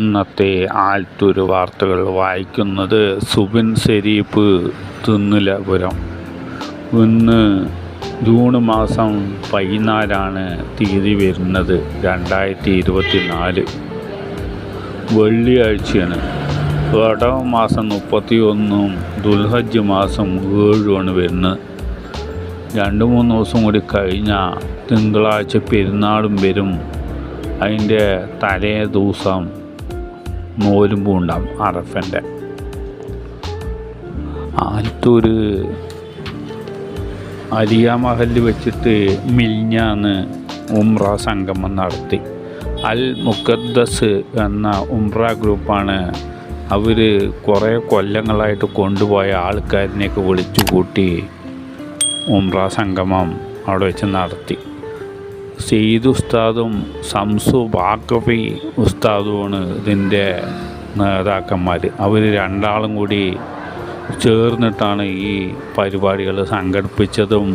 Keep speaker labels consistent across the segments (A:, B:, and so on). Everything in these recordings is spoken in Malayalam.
A: ഇന്നത്തെ ആൽത്തൂർ വാർത്തകൾ വായിക്കുന്നത് സുബിൻ സെരീപ്പ് തിന്നിലപുരം. ഇന്ന് ജൂൺ മാസം പതിനാലാണ് തീയതി വരുന്നത് രണ്ടായിരത്തി ഇരുപത്തി നാല് വെള്ളിയാഴ്ചയാണ്. വടവ മാസം മുപ്പത്തി ഒന്നും ദുൽഹജ് മാസം ഏഴുമാണ് വരുന്നത്. രണ്ട് മൂന്ന് ദിവസം കൂടി കഴിഞ്ഞാൽ തിങ്കളാഴ്ച പെരുന്നാളും വരും. അതിന്റെ തലേ ദിവസം നോലുമ്പും ഉണ്ടാകും അറഫന്റെ ആലത്തൂർ അലിയ മഹലിൽ വെച്ചിട്ട് മിൽഞ്ഞാന്ന് ഉംറ സംഗമം നടത്തി. അൽ മുഖദ്ദസ് എന്ന ഉംറ ഗ്രൂപ്പാണ് അവർ കുറേ കൊല്ലങ്ങളായിട്ട് കൊണ്ടുപോയ ആൾക്കാരിനെയൊക്കെ വിളിച്ചു കൂട്ടി ഉംറ സംഗമം അവിടെ വെച്ച് നടത്തി. സെയ്ദ് ഉസ്താദും സംസു ബാക്കഫി ഉസ്താദുമാണ് ഇതിന്റെ നേതാക്കന്മാർ അവർ രണ്ടാളും കൂടി ചേർന്നിട്ടാണ് ഈ പരിപാടികൾ സംഘടിപ്പിച്ചതും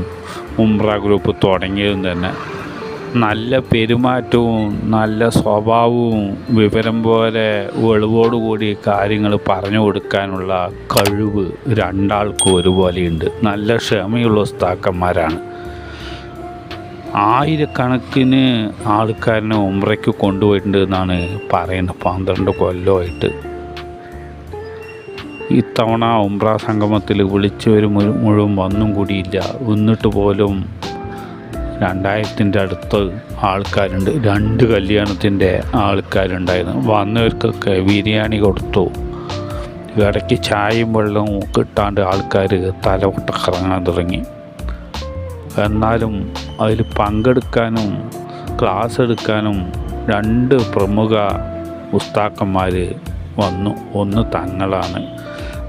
A: ഉംറ ഗ്രൂപ്പ് തുടങ്ങിയതും തന്നെ. നല്ല പെരുമാറ്റവും നല്ല സ്വഭാവവും വിവരം പോലെ വെളിവോടുകൂടി കാര്യങ്ങൾ പറഞ്ഞു കൊടുക്കാനുള്ള കഴിവ് രണ്ടാൾക്കും ഒരുപോലെയുണ്ട്. നല്ല ക്ഷമയുള്ള ഉസ്താക്കന്മാരാണ്. ആയിരക്കണക്കിന് ആൾക്കാരനെ ഉമ്രയ്ക്ക് കൊണ്ടുപോയിട്ടുണ്ട് എന്നാണ് പറയുന്നത്. പന്ത്രണ്ട് കൊല്ലമായിട്ട് ഇത്തവണ ഉംറ സംഗമത്തിൽ വിളിച്ചവർ മുഴു- മുഴുവൻ വന്നും കൂടിയില്ല. എന്നിട്ട് പോലും രണ്ടായിരത്തിന്റെ അടുത്ത് ആൾക്കാരുണ്ട്. രണ്ട് കല്യാണത്തിന്റെ ആൾക്കാരുണ്ടായിരുന്നു. വന്നവർക്കൊക്കെ ബിരിയാണി കൊടുത്തു. ഇടയ്ക്ക് ചായയും വെള്ളവും കിട്ടാണ്ട് ആൾക്കാർ തലവട്ടക്കിറങ്ങാൻ കറങ്ങാൻ തുടങ്ങി. എന്നാലും അതിൽ പങ്കെടുക്കാനും ക്ലാസ് എടുക്കാനും രണ്ട് പ്രമുഖ ഉസ്താക്കന്മാർ വന്നു. ഒന്ന് തങ്ങളാണ്.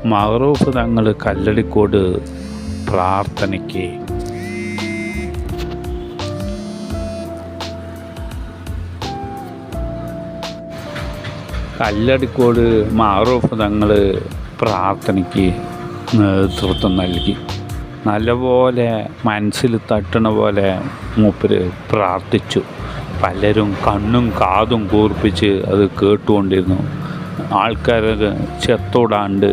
A: മഹറൂഫ് തങ്ങൾ കല്ലടിക്കോട് പ്രാർത്ഥനയ്ക്ക്. കല്ലടിക്കോട് മഹറൂഫ് തങ്ങൾ പ്രാർത്ഥനയ്ക്ക് നേതൃത്വം നൽകി. നല്ലപോലെ മനസ്സിൽ തട്ടണ പോലെ മൂപ്പര് പ്രാർത്ഥിച്ചു. പലരും കണ്ണും കാതും കൂർപ്പിച്ച് അത് കേട്ടുകൊണ്ടിരുന്നു. ആൾക്കാർ ചെത്തോടാണ്ട്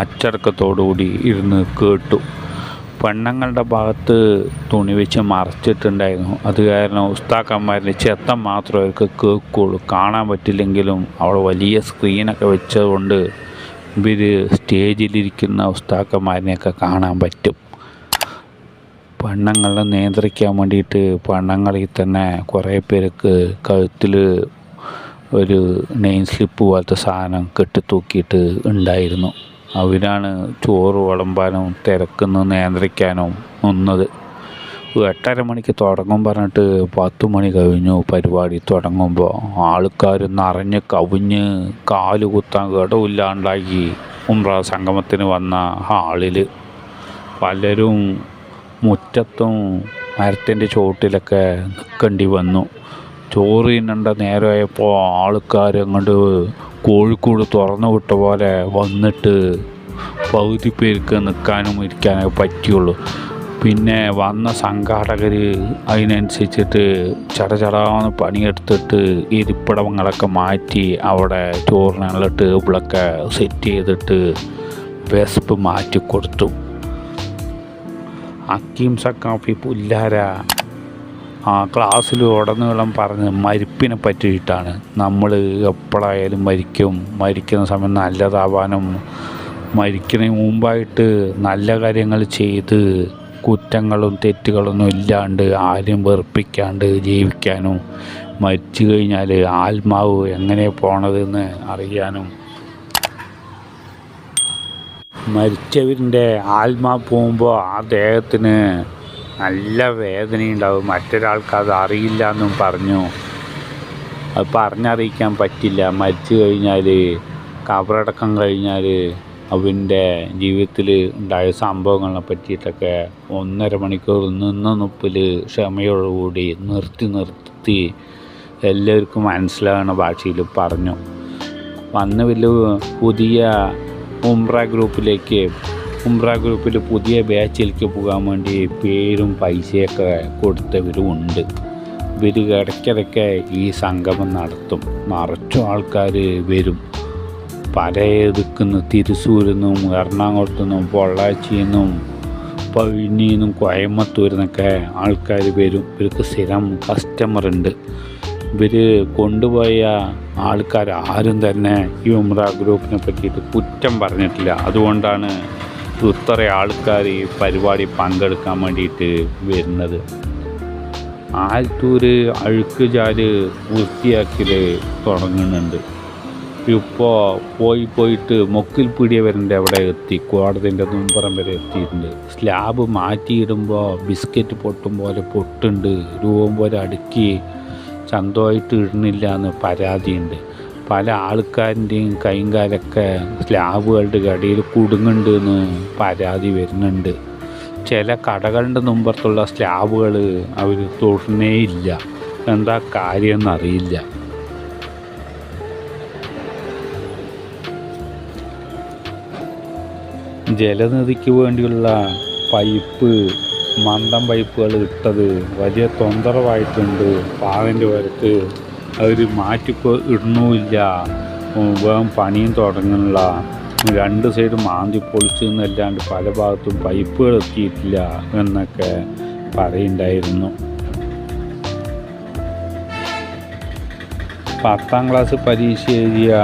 A: അച്ചടക്കത്തോടുകൂടി ഇരുന്ന് കേട്ടു. പെണ്ണുങ്ങളുടെ ഭാഗത്ത് തുണി വെച്ച് മറച്ചിട്ടുണ്ടായിരുന്നു. അത് കാരണം ഉസ്താക്കന്മാരുടെ ചെത്തം മാത്രം അവർക്ക് കേൾക്കുള്ളൂ കാണാൻ പറ്റില്ലെങ്കിലും അവിടെ വലിയ സ്ക്രീനൊക്കെ വെച്ചതുകൊണ്ട് ഇവർ സ്റ്റേജിലിരിക്കുന്ന ഉസ്താക്കന്മാരിനെയൊക്കെ കാണാൻ പറ്റും. പണ്ണങ്ങളെ നിയന്ത്രിക്കാൻ വേണ്ടിയിട്ട് പണ്ണങ്ങളിൽ തന്നെ കുറേ പേർക്ക് കഴുത്തിൽ ഒരു നെയിം സ്ലിപ്പ് പോലത്തെ സാധനം കെട്ടിത്തൂക്കിയിട്ട് ഉണ്ടായിരുന്നു. അവരാണ് ചോറ് വിളമ്പാനും തിരക്കുന്നു നിയന്ത്രിക്കാനും നിന്നത്. എട്ടര മണിക്ക് തുടങ്ങും പറഞ്ഞിട്ട് പത്ത് മണി കഴിഞ്ഞു പരിപാടി തുടങ്ങുമ്പോൾ ആൾക്കാർ നിറഞ്ഞ് കവിഞ്ഞ് കാൽ കുത്താൻ കേടവില്ലാണ്ടാക്കി ഉംറ സംഗമത്തിന് വന്ന ഹാളിൽ പലരും മുറ്റത്തും മരത്തിന്റെ ചോട്ടിലൊക്കെ നിൽക്കേണ്ടി വന്നു. ചോറ് തിന്നേണ്ട നേരമായപ്പോൾ ആൾക്കാർ അങ്ങോട്ട് കോഴിക്കോട് തുറന്നു വിട്ട പോലെ വന്നിട്ട് പകുതി പേർക്ക് നിൽക്കാനും ഇരിക്കാനൊക്കെ പറ്റിയുള്ളൂ. പിന്നെ വന്ന സംഘാടകർ അതിനനുസരിച്ചിട്ട് ചടചടാന്ന് പണിയെടുത്തിട്ട് ഇരിപ്പിടങ്ങളൊക്കെ മാറ്റി അവിടെ ചോറിനുള്ള ടേബിളൊക്കെ സെറ്റ് ചെയ്തിട്ട് വിശപ്പ് മാറ്റി കൊടുത്തു. അക്കീം സക്കാഫി പുല്ലാര ആ ക്ലാസ്സിൽ ഉടനീളം പറഞ്ഞ് മരിപ്പിനെ പറ്റിയിട്ടാണ്. നമ്മൾ എപ്പോഴായാലും മരിക്കും. മരിക്കുന്ന സമയം നല്ലതാവാനും മരിക്കുന്നതിന് മുമ്പായിട്ട് നല്ല കാര്യങ്ങൾ ചെയ്ത് കുറ്റങ്ങളും തെറ്റുകളൊന്നും ഇല്ലാണ്ട് ആരും വെറുപ്പിക്കാണ്ട് ജീവിക്കാനും മരിച്ചു കഴിഞ്ഞാൽ ആത്മാവ് എങ്ങനെ പോണതെന്ന് അറിയാനും മരിച്ചവരിന്റെ ആത്മാവ് പോകുമ്പോൾ ആ ദേഹത്തിന് നല്ല വേദനയുണ്ടാവും. മറ്റൊരാൾക്ക് അത് അറിയില്ല എന്നും പറഞ്ഞു. അത് പറഞ്ഞറിയിക്കാൻ പറ്റില്ല. മരിച്ചു കഴിഞ്ഞാൽ കബറടക്കം കഴിഞ്ഞാൽ അവന്റെ ജീവിതത്തിൽ ഉണ്ടായ സംഭവങ്ങളെ പറ്റിയിട്ടൊക്കെ ഒന്നര മണിക്കൂർ നിന്ന നിപ്പിൽ ക്ഷമയോടുകൂടി നിർത്തി നിർത്തി എല്ലാവർക്കും മനസ്സിലാകുന്ന ഭാഷയിൽ പറഞ്ഞു. വന്ന വലിയ പുതിയ ഉംറ ഗ്രൂപ്പിലേക്ക് ഉംറ ഗ്രൂപ്പിൽ പുതിയ ബാച്ചിലേക്ക് പോകാൻ വേണ്ടി പേരും പൈസയൊക്കെ കൊടുത്തവരും ഉണ്ട്. ഇവർ ഇടയ്ക്കിടയ്ക്ക് ഈ സംഗമം നടത്തും. നിറച്ചും ആൾക്കാർ വരും. പല ദിക്കുന്ന് തിരുസൂരിൽ നിന്നും എറണാകുളത്തു നിന്നും പൊള്ളാച്ചിയിൽ നിന്നും പഴിനിയിൽ നിന്നും കോയമ്പത്തൂരിൽ നിന്നൊക്കെ ആൾക്കാർ വരും. ഇവർക്ക് സ്ഥിരം കസ്റ്റമർ ഉണ്ട്. ഇവർ കൊണ്ടുപോയ ആൾക്കാർ ആരും തന്നെ ഈ ഉമ്ര ഗ്രൂപ്പിനെ പറ്റിയിട്ട് കുറ്റം പറഞ്ഞിട്ടില്ല. അതുകൊണ്ടാണ് ഇത്ര ആൾക്കാർ ഈ പരിപാടി പങ്കെടുക്കാൻ വേണ്ടിയിട്ട് വരുന്നത്. ആലത്തൂർ അഴുക്ക് ചാൽ വൃത്തിയാക്കൽ തുടങ്ങുന്നുണ്ട്. ഇപ്പോൾ പോയി പോയിട്ട് മൊക്കിൽ പീടിയ അവിടെ എത്തി കോടതിന്റെ മുമ്പറം വരെ എത്തിയിട്ടുണ്ട്. സ്ലാബ് മാറ്റിയിടുമ്പോൾ ബിസ്ക്കറ്റ് പൊട്ടും പോലെ പൊട്ടുണ്ട് രൂപം പോലെ അടുക്കി ചന്തമായിട്ട് ഇടുന്നില്ല എന്ന് പരാതിയുണ്ട്. പല ആൾക്കാരിന്റെയും കൈകാലൊക്കെ സ്ലാബുകളുടെ കടയിൽ കുടുങ്ങുന്നുണ്ട് എന്ന് പരാതി വരുന്നുണ്ട്. ചില കടകളുടെ മുമ്പത്തുള്ള സ്ലാബുകൾ അവർ തൊടുന്നേ ഇല്ല. എന്താ കാര്യം എന്നറിയില്ല ജലനിധിക്ക് വേണ്ടിയുള്ള പൈപ്പ് മന്ദം പൈപ്പുകൾ ഇട്ടത് വലിയ തൊന്തരവായിട്ടുണ്ട്. പാവന്റെ വരക്ക് അവർ മാറ്റിപ്പോ ഇടണമില്ല. വേഗം പണിയും തുടങ്ങണില്ല. രണ്ട് സൈഡ് മാന്തി പൊളിച്ചു എന്നല്ലാണ്ട് പല ഭാഗത്തും പൈപ്പുകൾ എത്തിയിട്ടില്ല എന്നൊക്കെ പറയുണ്ടായിരുന്നു. പത്താം ക്ലാസ് പരീക്ഷ എഴുതിയ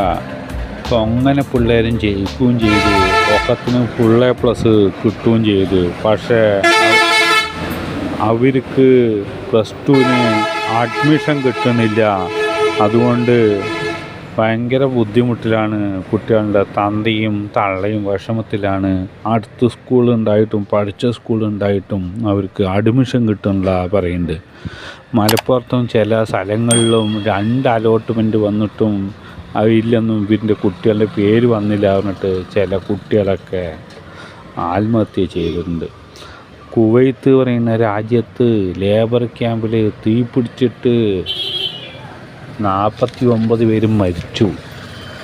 A: തൊങ്ങനെ പിള്ളേരും ജയിക്കുകയും ചെയ്തു. ഒക്കത്തിന് ഫുൾ എ പ്ലസ് കിട്ടുകയും ചെയ്തു. പക്ഷേ അവർക്ക് പ്ലസ് ടുവിന് അഡ്മിഷൻ കിട്ടുന്നില്ല. അതുകൊണ്ട് ഭയങ്കര ബുദ്ധിമുട്ടിലാണ് കുട്ടികളുടെ തന്തയും തള്ളയും വിഷമത്തിലാണ്. അടുത്ത സ്കൂൾ ഉണ്ടായിട്ടും പഠിച്ച സ്കൂൾ ഉണ്ടായിട്ടും അവർക്ക് അഡ്മിഷൻ കിട്ടുന്നില്ല പറയുന്നുണ്ട്. മലപ്പുറത്തും ചില സ്ഥലങ്ങളിലും രണ്ട് അലോട്ട്മെന്റ് വന്നിട്ടും അതിലൊന്നും ഇതിന്റെ കുട്ടികളുടെ പേര് വന്നില്ല പറഞ്ഞിട്ട് ചില കുട്ടികളൊക്കെ ആത്മഹത്യ ചെയ്തിട്ടുണ്ട്. കുവൈത്ത് പറയുന്ന രാജ്യത്ത് ലേബർ ക്യാമ്പിൽ തീ പിടിച്ചിട്ട് നാൽപ്പത്തി ഒമ്പത് പേരും മരിച്ചു.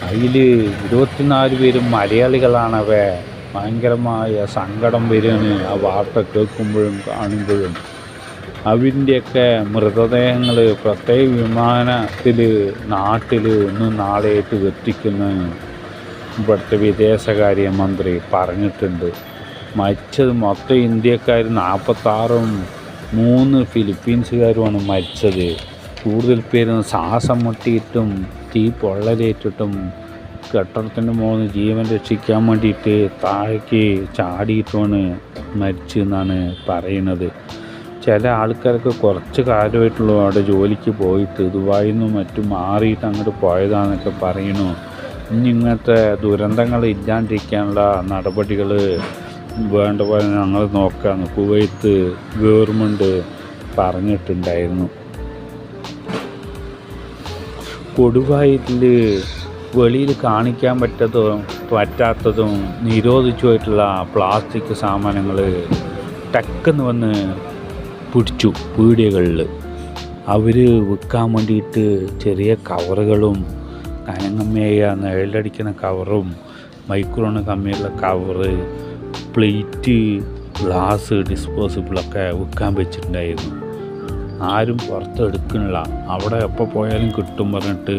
A: അതിൽ ഇരുപത്തിനാല് പേരും മലയാളികളാണവ ഭയങ്കരമായ സങ്കടം വരികയാണ് ആ വാർത്ത കേൾക്കുമ്പോഴും കാണുമ്പോഴും. അവരിന്റെയൊക്കെ മൃതദേഹങ്ങൾ പ്രത്യേക വിമാനത്തിൽ നാട്ടിൽ ഒന്ന് നാളെയായിട്ട് എത്തിക്കുന്ന ഇവിടുത്തെ വിദേശകാര്യമന്ത്രി പറഞ്ഞിട്ടുണ്ട്. മരിച്ചത് മൊത്തം ഇന്ത്യക്കാർ നാൽപ്പത്താറും മൂന്ന് ഫിലിപ്പീൻസുകാരുമാണ് മരിച്ചത്. കൂടുതൽ പേരും ശ്വാസം മുട്ടിയിട്ടും തീ പൊള്ളലേറ്റിട്ടും കെട്ടിടത്തിന്റെ മുകളിൽ ജീവൻ രക്ഷിക്കാൻ വേണ്ടിയിട്ട് താഴേക്ക് ചാടിയിട്ടുമാണ് മരിച്ചെന്നാണ് പറയുന്നത്. ചില ആൾക്കാർക്ക് കുറച്ച് കാലമായിട്ടുള്ളൂ അവിടെ ജോലിക്ക് പോയിട്ട്. ദുബായിൽ നിന്നും മറ്റും മാറിയിട്ട് അങ്ങോട്ട് പോയതാണെന്നൊക്കെ പറയണു ഇനി ഇങ്ങനത്തെ ദുരന്തങ്ങൾ ഇല്ലാണ്ടിരിക്കാനുള്ള നടപടികൾ വേണ്ട പോലെ ഞങ്ങൾ നോക്കാമെന്ന് കുവൈത്ത് ഗവൺമെന്റ് പറഞ്ഞിട്ടുണ്ടായിരുന്നു. കൊടുവായിൽ വെളിയിൽ കാണിക്കാൻ പറ്റതും പറ്റാത്തതും നിരോധിച്ചുമായിട്ടുള്ള പ്ലാസ്റ്റിക് സാമാനങ്ങൾ ടക്കെന്ന് വന്ന് പിടിച്ചു പീടികകളിൽ അവർ വിൽക്കാൻ വേണ്ടിയിട്ട് ചെറിയ കവറുകളും കനങ്ങമ്മേയ നിഴലടിക്കുന്ന കവറും മൈക്രോണ് കമ്മിയുള്ള കവറ് പ്ലേറ്റ് ഗ്ലാസ് ഡിസ്പോസിബിളൊക്കെ വിൽക്കാൻ വെച്ചിട്ടുണ്ടായിരുന്നു. ആരും പുറത്തെടുക്കണില്ല അവിടെ എപ്പോൾ പോയാലും കിട്ടും പറഞ്ഞിട്ട്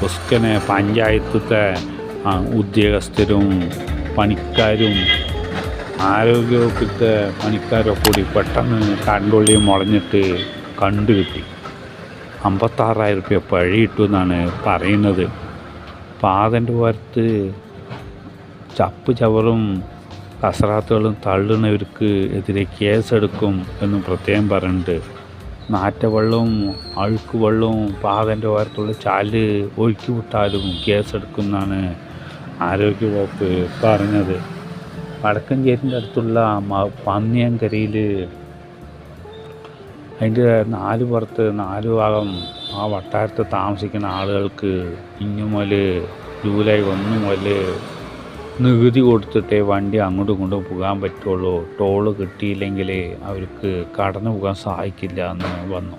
A: പുസ്കനെ പഞ്ചായത്തത്തെ ഉദ്യോഗസ്ഥരും പണിക്കാരും ആരോഗ്യവകുപ്പിലത്തെ പണിക്കാരൊക്കെ കൂടി പെട്ടെന്ന് കണ്ടുള്ളി മുളഞ്ഞിട്ട് കണ്ടു കിട്ടി. അമ്പത്താറായിരം റുപ്യ പഴി ഇട്ടു എന്നാണ് പറയുന്നത്. പാതന്റെ പുറത്ത് ചപ്പ് ചവറും കസറാത്തുകളും തള്ളുന്നവർക്ക് എതിരെ കേസെടുക്കും എന്നും പ്രത്യേകം പറയുന്നുണ്ട് നാറ്റവെള്ളവും അഴുക്ക് വെള്ളവും പാതന്റെ ഓരത്തുള്ള ചാൽ ഒഴുക്കി വിട്ടാലും കേസെടുക്കുമെന്നാണ് ആരോഗ്യവകുപ്പ് പറഞ്ഞത്. വടക്കഞ്ചേരിന്റെ അടുത്തുള്ള പന്നിയങ്കരയിൽ അതിന്റെ നാല് പുറത്ത് നാല് ഭാഗം ആ വട്ടാരത്ത് താമസിക്കുന്ന ആളുകൾക്ക് ഇന്നു മുതൽ ജൂലൈ ഒന്ന് മുതൽ നികുതി കൊടുത്തിട്ടേ വണ്ടി അങ്ങോട്ടും ഇങ്ങോട്ടും പോകാൻ പറ്റുള്ളൂ. ടോൾ കിട്ടിയില്ലെങ്കിൽ അവർക്ക് കടന്നു പോകാൻ സഹായിക്കില്ല എന്ന് വന്നു.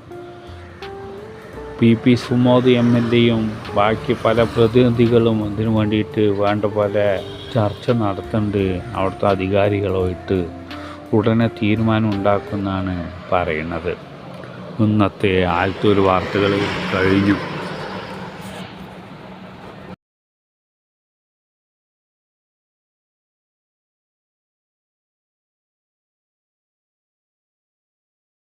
A: P P Sumod M L എയും ബാക്കി പല പ്രതിനിധികളും ഇതിനു വേണ്ടിയിട്ട് വേണ്ട പോലെ ചർച്ച നടത്തേണ്ടത് അവിടുത്തെ അധികാരികളുമായിട്ട് ഉടനെ തീരുമാനം ഉണ്ടാക്കുമെന്നാണ് പറയുന്നത്. ഇന്നത്തെ ആലത്തൂർ വാർത്തകൾ കഴിഞ്ഞു.